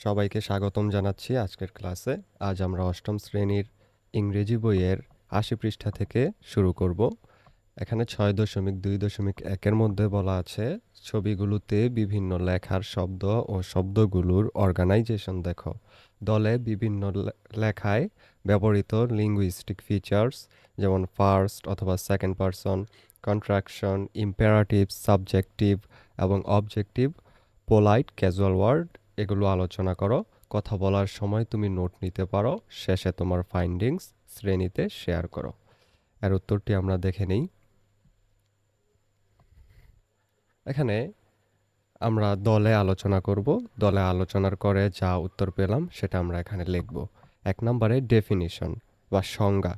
সবাইকে স্বাগতম জানাচ্ছি আজকের ক্লাসে। আজ আমরা অষ্টম শ্রেণির ইংরেজি বইয়ের আশি পৃষ্ঠা থেকে শুরু করব। এখানে ছয় দশমিক দুই দশমিক একের মধ্যে বলা আছে, ছবিগুলোতে বিভিন্ন লেখার শব্দ ও শব্দগুলোর অর্গানাইজেশন দেখো। দলে বিভিন্ন লেখায় ব্যবহৃত লিঙ্গুইস্টিক ফিচার্স যেমন ফার্স্ট অথবা second person contraction imperative subjective এবং অবজেক্টিভ পোলাইট ক্যাজুয়াল ওয়ার্ড এগুলো আলোচনা করো। কথা বলার সময় তুমি নোট নিতে পারো। শেষে তোমার ফাইন্ডিংস শ্রেণীতে শেয়ার করো। এর উত্তরটি আমরা দেখে নিই। এখানে আমরা দলে আলোচনা করব। দলে আলোচনার করে যা উত্তর পেলাম সেটা আমরা এখানে লিখব। এক নম্বরে ডেফিনিশন বা সংজ্ঞা।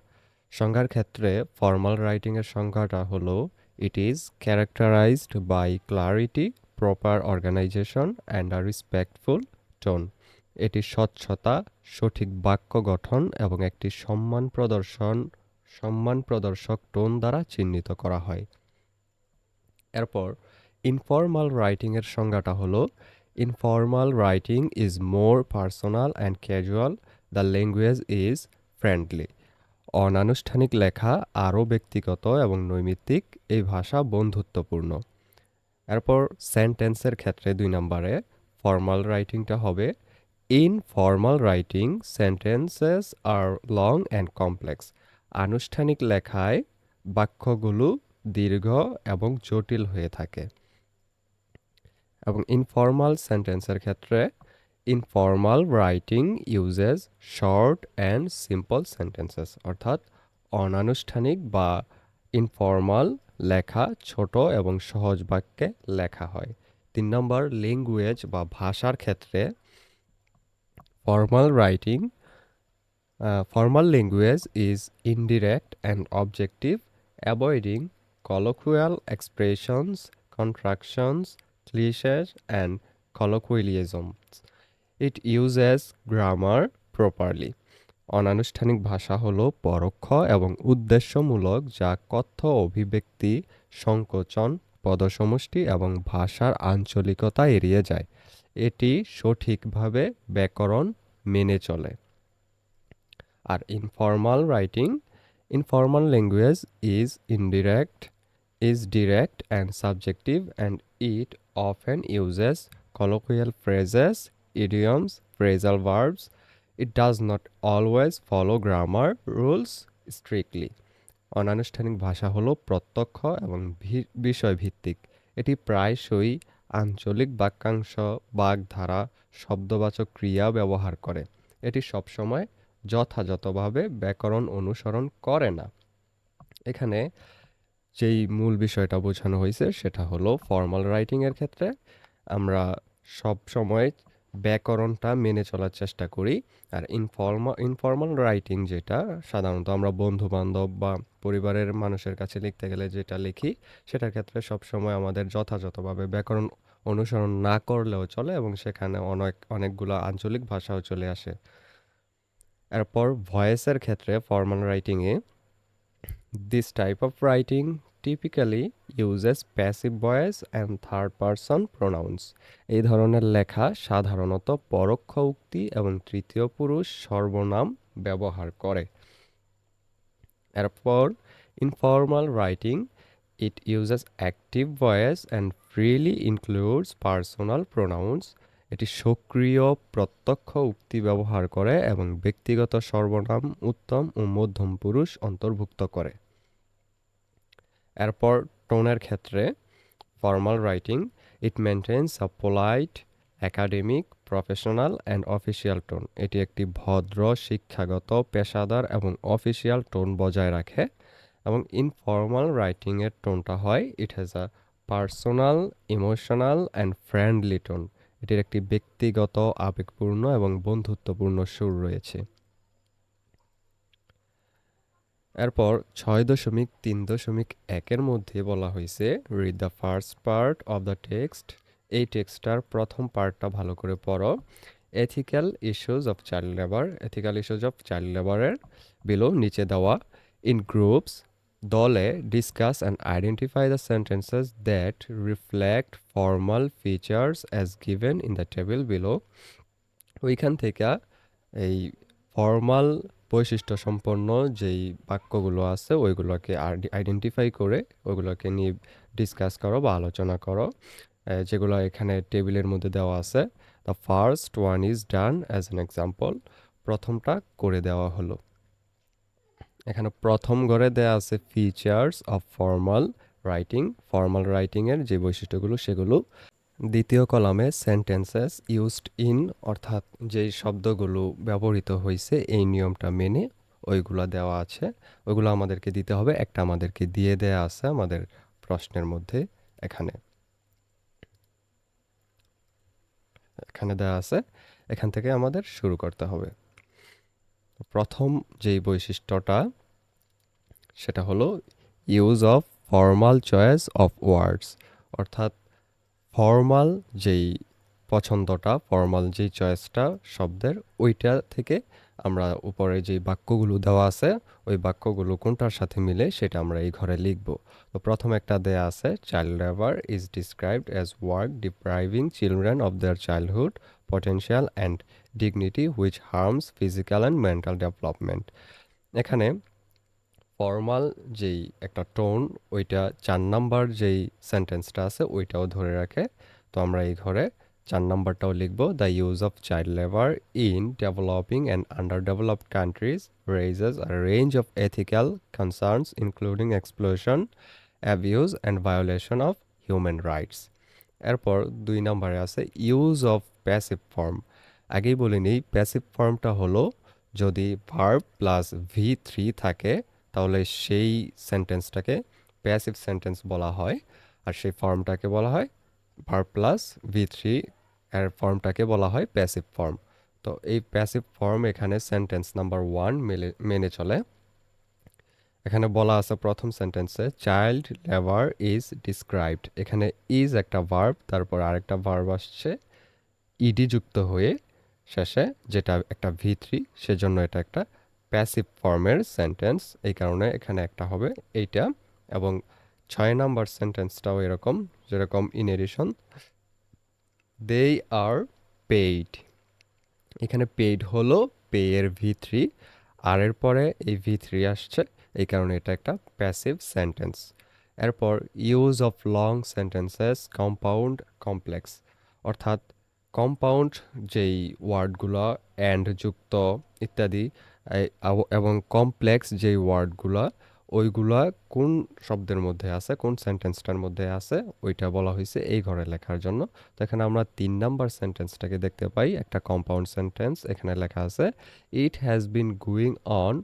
সংজ্ঞার ক্ষেত্রে ফর্মাল রাইটিংয়ের সংজ্ঞাটা হলো it is characterised by clarity proper organisation and a respectful tone এটি স্বচ্ছতা, সঠিক বাক্য গঠন এবং একটি সম্মান প্রদর্শন, সম্মান প্রদর্শক টোন দ্বারা চিহ্নিত করা হয়। এরপর ইনফর্মাল রাইটিংয়ের সংজ্ঞাটা হলো informal writing is more personal and casual the language is friendly অনানুষ্ঠানিক লেখা আরও ব্যক্তিগত এবং নৈমিত্তিক, এই ভাষা বন্ধুত্বপূর্ণ। এরপর সেন্টেন্সের ক্ষেত্রে দুই নম্বরে ফর্মাল রাইটিংটা হবে। In formal writing sentences are long and complex আনুষ্ঠানিক লেখায় বাক্যগুলো দীর্ঘ এবং জটিল হয়ে থাকে। এবং ইনফর্মাল সেন্টেন্সের ক্ষেত্রে informal writing uses short and simple sentences অর্থাৎ অনানুষ্ঠানিক বা ইনফর্মাল লেখা, ছোট এবং সহজ বাক্যে লেখা হয়। তিন নম্বর ল্যাঙ্গুয়েজ বা ভাষার ক্ষেত্রে formal writing formal language is indirect and objective avoiding colloquial expressions contractions cliches and colloquialism it uses grammar properly অনানুষ্ঠানিক ভাষা হল পরোক্ষ এবং উদ্দেশ্যমূলক, যা কথ্য অভিব্যক্তি, সংকোচন, পদসমষ্টি এবং ভাষার আঞ্চলিকতা এড়িয়ে যায়। এটি সঠিকভাবে ব্যাকরণ মেনে চলে। আর informal writing informal language is indirect is direct and subjective and it of and uses colloquial phrases idioms phrasal verbs It does not always follow grammar rules strictly. অনানুষ্ঠানিক ভাষা হলো প্রত্যক্ষ এবং বিষয়ভিত্তিক। এটি প্রায়শই আঞ্চলিক বাক্যাংশ, বাগধারা, শব্দবাচক ক্রিয়া ব্যবহার করে। এটি সবসময় যথাযথভাবে ব্যাকরণ অনুসরণ করে না। এখানে যেই মূল বিষয়টা বোঝানো হয়েছে সেটা হলো ফর্মাল রাইটিংয়ের ক্ষেত্রে। আমরা সব সময় ব্যাকরণটা মেনে চলার চেষ্টা করি। আর ইনফর্মাল ইনফর্মাল রাইটিং যেটা, সাধারণত আমরা বন্ধু বান্ধব বা পরিবারের মানুষের কাছে লিখতে গেলে যেটা লিখি, সেটার ক্ষেত্রে সবসময় আমাদের যথাযথভাবে ব্যাকরণ অনুসরণ না করলেও চলে এবং সেখানে অনেক, অনেকগুলো আঞ্চলিক ভাষাও চলে আসে। এরপর ভয়েসের ক্ষেত্রে formal রাইটিংয়ে this type of writing typically uses passive voice and third person pronouns এই ধরনের লেখা সাধারণত পরোক্ষ উক্তি এবং তৃতীয় পুরুষ সর্বনাম ব্যবহার করে। এরপর informal writing it uses active voice and freely includes personal pronouns এটি সক্রিয় প্রত্যক্ষ উক্তি ব্যবহার করে এবং ব্যক্তিগত সর্বনাম উত্তম ও মধ্যম পুরুষ অন্তর্ভুক্ত করে। এরপর টোনের ক্ষেত্রে formal writing it maintains a polite academic professional and official tone এটি একটি ভদ্র, শিক্ষাগত, পেশাদার এবং অফিসিয়াল টোন বজায় রাখে এবং ইনফর্মাল রাইটিংয়ের টোনটা হয় it has a personal emotional and friendly tone এটির একটি ব্যক্তিগত, আবেগপূর্ণ এবং বন্ধুত্বপূর্ণ সুর রয়েছে। এরপর ছয় দশমিক তিন দশমিক একের মধ্যে বলা হয়েছে read the first part of the text এই টেক্সটটার প্রথম পার্টটা ভালো করে পড়ো। Ethical issues of child labour ethical issues of child লেবারের বিলো নিচে দেওয়া ইন গ্রুপস দলে discuss and identify the sentences that reflect formal features as given in the table below ওইখান থেকে এই ফর্মাল বৈশিষ্ট্য সম্পন্ন যেই বাক্যগুলো আছে, ওইগুলোকে আইডেন্টিফাই করে ওইগুলোকে নিয়ে ডিসকাস করো বা আলোচনা করো। যেগুলো এখানে টেবিলের মধ্যে দেওয়া আছে the first one is done as an example প্রথমটা করে দেওয়া হলো। এখানে প্রথম ঘরে দেওয়া আছে features of formal writing formal রাইটিংয়ের যে বৈশিষ্ট্যগুলো সেগুলো দ্বিতীয় কলামে সেন্টেন্সেস ইউজড ইন অর্থাৎ যেই শব্দগুলো ব্যবহৃত হয়েছে এই নিয়মটা মেনে ওইগুলো দেওয়া আছে। ওইগুলো আমাদেরকে দিতে হবে। একটা আমাদেরকে দিয়ে দেয়া আছে আমাদের প্রশ্নের মধ্যে এখানে। এখানে দেওয়া আছে, এখান থেকে আমাদের শুরু করতে হবে। প্রথম যেই বৈশিষ্ট্যটা, সেটা হলো use of formal choice of words অর্থাৎ ফর্মাল যেই পছন্দটা, ফর্মাল যেই চয়েসটা শব্দের, ওইটা থেকে আমরা উপরে যেই বাক্যগুলো দেওয়া আছে, ওই বাক্যগুলো কোনটার সাথে মিলে সেটা আমরা এই ঘরে লিখব। তো প্রথম একটা দেয়া আছে child labour is described as work depriving children of their childhood potential and dignity which harms physical and mental development এখানে ফর্মাল যেই একটা টোন ওইটা চার নাম্বার যেই সেন্টেন্সটা আছে ওইটাও ধরে রাখে। তো আমরা এই ঘরে চার নাম্বারটাও লিখব the use of child labour in developing and underdeveloped countries raises a range of ethical concerns including exploitation, abuse and violation of human rights এরপর দুই নম্বরে আছে ইউজ অফ প্যাসিভ ফর্ম আগেই বলে নিই প্যাসিভ ফর্মটা হলো যদি ভার্ব প্লাস ভি থ্রি থাকে তাহলে সেই সেন্টেন্সটাকে প্যাসিভ সেন্টেন্স বলা হয়, আর সেই ফর্মটাকে বলা হয় ভার্ব প্লাস ভি থ্রি এর ফর্মটাকে বলা হয় প্যাসিভ ফর্ম তো এই প্যাসিভ ফর্ম এখানে সেন্টেন্স নাম্বার ওয়ান মেলে, মেনে চলে। এখানে বলা আছে প্রথম সেন্টেন্সে চাইল্ড লেবার ইজ ডিসক্রাইবড এখানে ইজ একটা ভার্ব তারপর আরেকটা ভার্ব আসছে ইডি যুক্ত হয়ে শেষে, যেটা একটা ভি থ্রি সেজন্য এটা একটা প্যাসিভ ফর্মের সেন্টেন্স এই কারণে এখানে একটা হবে এইটা, এবং ছয় নাম্বার সেন্টেন্সটাও এরকম, যেরকম in addition they are paid এখানে পেইড হলো পে এর ভি থ্রি আর এর পরে এই ভি থ্রি আসছে, এই কারণে এটা একটা প্যাসিভ সেন্টেন্স এরপর use of long sentences compound complex অর্থাৎ কম্পাউন্ড যেই ওয়ার্ডগুলো অ্যান্ড যুক্ত ইত্যাদি এবং কমপ্লেক্স যেই ওয়ার্ডগুলো ওইগুলা কোন শব্দের মধ্যে আছে, কোন সেন্টেন্সটার মধ্যে আছে, ওইটা বলা হয়েছে এই ঘরে লেখার জন্য। তো এখানে আমরা তিন নাম্বার সেন্টেন্সটাকে দেখতে পাই, একটা কম্পাউন্ড সেন্টেন্স এখানে লেখা আছে it has been going on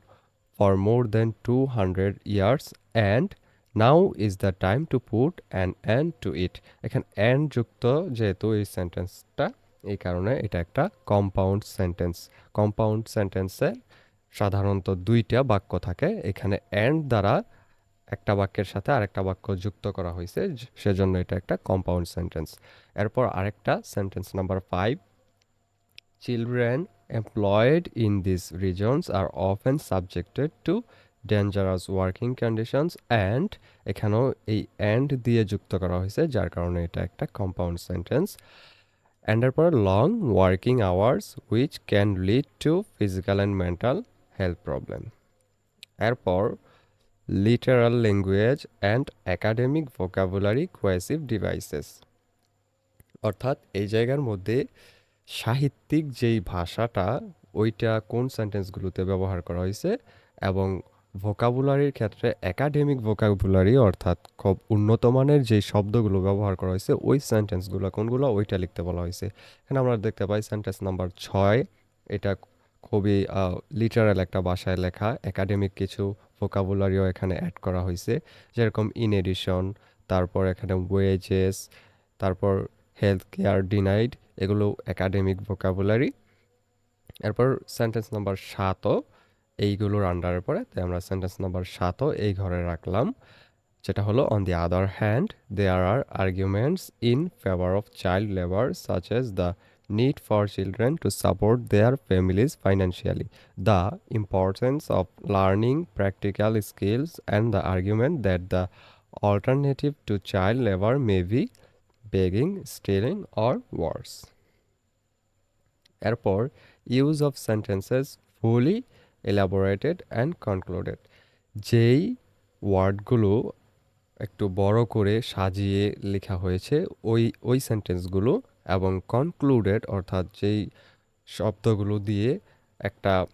for more than two hundred years and now is the time to put an end to it এখানে অ্যান্ড যুক্ত যেহেতু এই সেন্টেন্সটা এই কারণে এটা একটা কম্পাউন্ড সেন্টেন্স কম্পাউন্ড সেন্টেন্সে সাধারণত দুইটা বাক্য থাকে। এখানে অ্যান্ড দ্বারা একটা বাক্যের সাথে আরেকটা বাক্য যুক্ত করা হয়েছে। সেজন্য এটা একটা কম্পাউন্ড সেন্টেন্স এরপর আরেকটা sentence number five children employed in these regions are often subjected to dangerous working conditions and এখানেও এই অ্যান্ড দিয়ে যুক্ত করা হয়েছে, যার কারণে এটা একটা কম্পাউন্ড সেন্টেন্স অ্যান্ডের পর long working hours which can lead to physical and mental health problem এরপর literal language and academic vocabulary cohesive devices অর্থাৎ, এই জায়গার মধ্যে সাহিত্যিক যেই ভাষাটা, ওইটা কোন সেন্টেন্সগুলোতে ব্যবহার করা হয়েছে এবং ভোকাবুলারির ক্ষেত্রে একাডেমিক ভোকাবুলারি অর্থাৎ খুব উন্নত মানের যেই শব্দগুলো ব্যবহার করা হয়েছে, ওই সেন্টেন্সগুলো কোনগুলো, ওইটা লিখতে বলা হয়েছে। এখানে আমরা দেখতে পাই সেন্টেন্স নাম্বার ছয়, এটা খুবই লিটারাল একটা ভাষায় লেখা। একাডেমিক কিছু ভোকাবুলারিও এখানে অ্যাড করা হয়েছে যেরকম ইন এডিশন তারপর এখানে ওয়েজেস তারপর হেলথ কেয়ার ডিনাইড এগুলো একাডেমিক ভোকাবুলারি এরপর সেন্টেন্স নাম্বার সাতও এইগুলোর আন্ডারে পরে তাই আমরা সেন্টেন্স নাম্বার সাতও এই ঘরে রাখলাম। যেটা হলো on the other hand there are arguments in favour of child labour such as the need for children to support their families financially, the importance of learning practical skills, and the argument that the alternative to child labor may be begging, stealing, or worse. এরপর use of sentences fully elaborated and concluded যেই ওয়ার্ডগুলো একটু বড় করে সাজিয়ে লেখা হয়েছে ওই ওই সেন্টেন্সগুলো এবং কনক্লুডেড অর্থাৎ যেই শব্দগুলো দিয়ে একটা,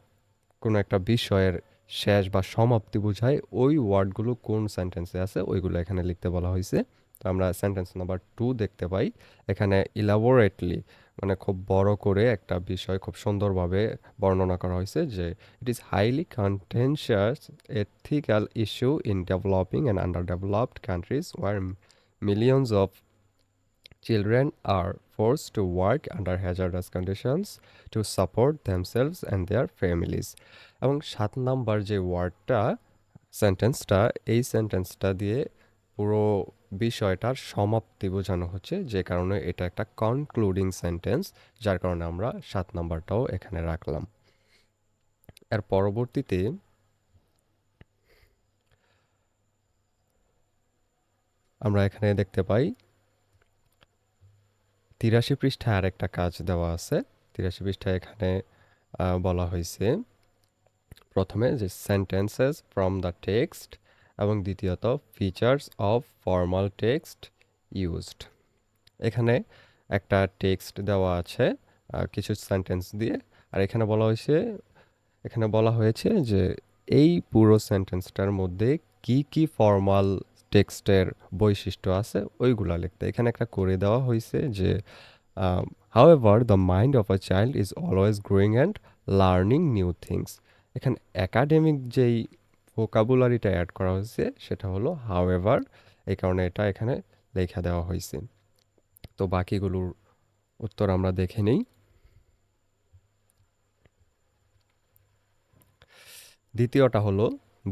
কোনো একটা বিষয়ের শেষ বা সমাপ্তি বোঝায়, ওই ওয়ার্ডগুলো কোন সেন্টেন্সে আছে, ওইগুলো এখানে লিখতে বলা হয়েছে। তো আমরা সেন্টেন্স নাম্বার টু দেখতে পাই। এখানে ইলাবোরেটলি মানে খুব বড় করে একটা বিষয় খুব সুন্দরভাবে বর্ণনা করা হয়েছে যে it is highly contentious issue in developing and underdeveloped countries where millions of children are forced to work under hazardous conditions to support themselves and their families. এবং সাত নাম্বার যে ওয়ার্ডটা সেন্টেন্সটা এই সেন্টেন্সটা দিয়ে পুরো বিষয়টার সমাপ্তি বোঝানো হচ্ছে। যে কারণে এটা একটা কনক্লুডিং সেন্টেন্স যার কারণে আমরা সাত নাম্বারটাও এখানে রাখলাম। এর পরবর্তীতে আমরা এখানে দেখতে পাই তিরাশি পৃষ্ঠায় আরেকটা কাজ দেওয়া আছে। তিরাশি পৃষ্ঠায় এখানে বলা হয়েছে, প্রথমে যে সেন্টেন্সেস ফ্রম দ্য টেক্সট এবং দ্বিতীয়ত features of formal text used এখানে একটা টেক্সট দেওয়া আছে কিছু সেন্টেন্স দিয়ে। আর এখানে বলা হয়েছে, এখানে বলা হয়েছে যে এই পুরো সেন্টেন্সটার মধ্যে কি কি ফর্মাল টেক্সটের বৈশিষ্ট্য আছে, ওইগুলা লিখতে। এখানে একটা করে দেওয়া হয়েছে যে however the mind of a child is always growing and learning new things এখানে একাডেমিক যেই ভোকাবুলারিটা অ্যাড করা হয়েছে সেটা হলো হাউএভার এই কারণে এটা এখানে লেখা দেওয়া হয়েছে তো বাকিগুলোর উত্তর আমরা দেখে নিই। দ্বিতীয়টা হলো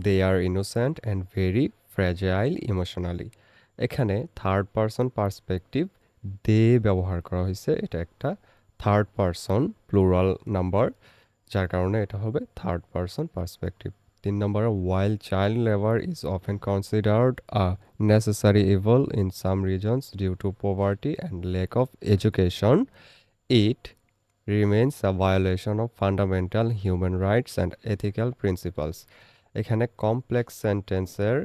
they are innocent and very fragile emotionally এখানে থার্ড পারসন পার্সপেক্টিভ দে ব্যবহার করা হয়েছে। এটা একটা থার্ড পারসন প্লুরাল নাম্বার যার কারণে এটা হবে থার্ড পারসন পার্সপেক্টিভ তিন নম্বরে while child labour is often considered a necessary evil in some regions due to poverty and lack of education it remains a violation of fundamental human rights and ethical principles এখানে complex সেন্টেন্সের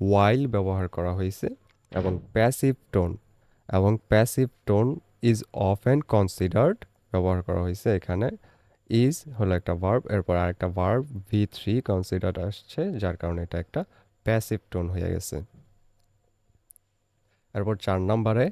while ব্যবহার করা হয়েছে এবং passive tone এবং passive tone is of and considered ব্যবহার করা হয়েছে এখানে। ইজ হলো একটা ভার্ব এরপর আরেকটা ভার্ব ভি থ্রি কনসিডার্ড আসছে, যার কারণে এটা একটা প্যাসিভ টোন হয়ে গেছে। এরপর চার নম্বরে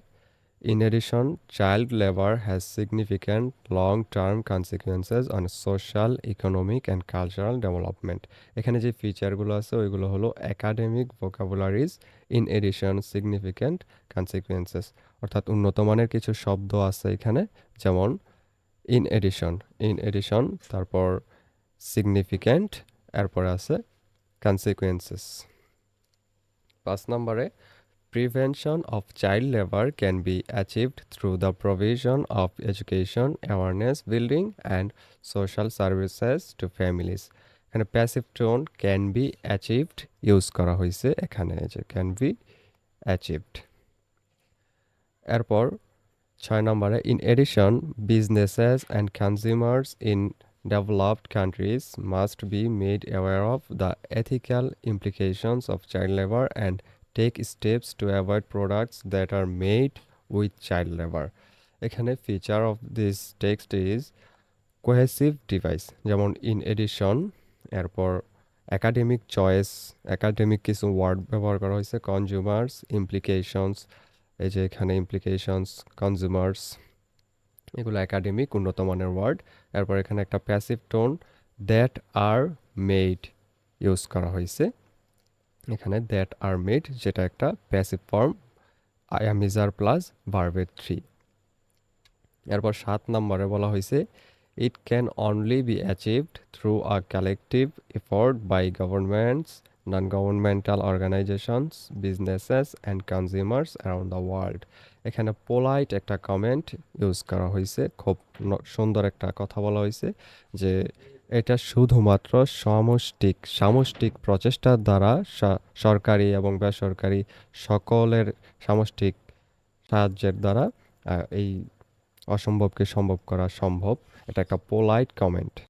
in addition child labour has significant long term consequences on social economic and cultural development এখানে যে ফিচারগুলো আছে, ওইগুলো হলো academic vocabularies in addition significant consequences অর্থাৎ উন্নত মানের কিছু শব্দ আছে এখানে, যেমন ইন এডিশন ইন এডিশন তারপর সিগনিফিক্যান্ট এরপর আছে কনসিকুয়েন্সেস পাঁচ নম্বরে prevention of child labour can be achieved through the provision of education awareness building and social services to families এখানে passive tone can be achieved use করা হয়েছে, এখানে যে ক্যান বি অ্যাচিভড এরপর ছয় নম্বরে in addition businesses and consumers in developed countries must be made aware of the ethical implications of child labour and take steps to avoid products that are made with child labor. এখানে feature of this text is cohesive device যেমন in addition এরপর academic choice academic কিছু word ব্যবহার করা হয়েছে consumers implications এই যে এখানে ইমপ্লিকেশনস কনজিউমার্স এগুলো একাডেমিক উন্নত মানের ওয়ার্ড এরপর এখানে একটা passive tone that are made use করা হয়েছে। এখানে দ্যাট আর মেড যেটা একটা passive form am is are plus ভার্বের থ্রি এরপর সাত নম্বরে বলা হয়েছে it can only be achieved through a collective effort by governments non governmental organisations businesses and consumers around the world এখানে পোলাইট একটা কমেন্ট ইউজ করা হয়েছে, খুব সুন্দর একটা কথা বলা হয়েছে, যে এটা শুধুমাত্র সমষ্টিক, সামষ্টিক প্রচেষ্টার দ্বারা সরকারি এবং বেসরকারি সকলের সামষ্টিক সাহায্যের দ্বারা এই অসম্ভবকে সম্ভব করা সম্ভব। এটা একটা পোলাইট কমেন্ট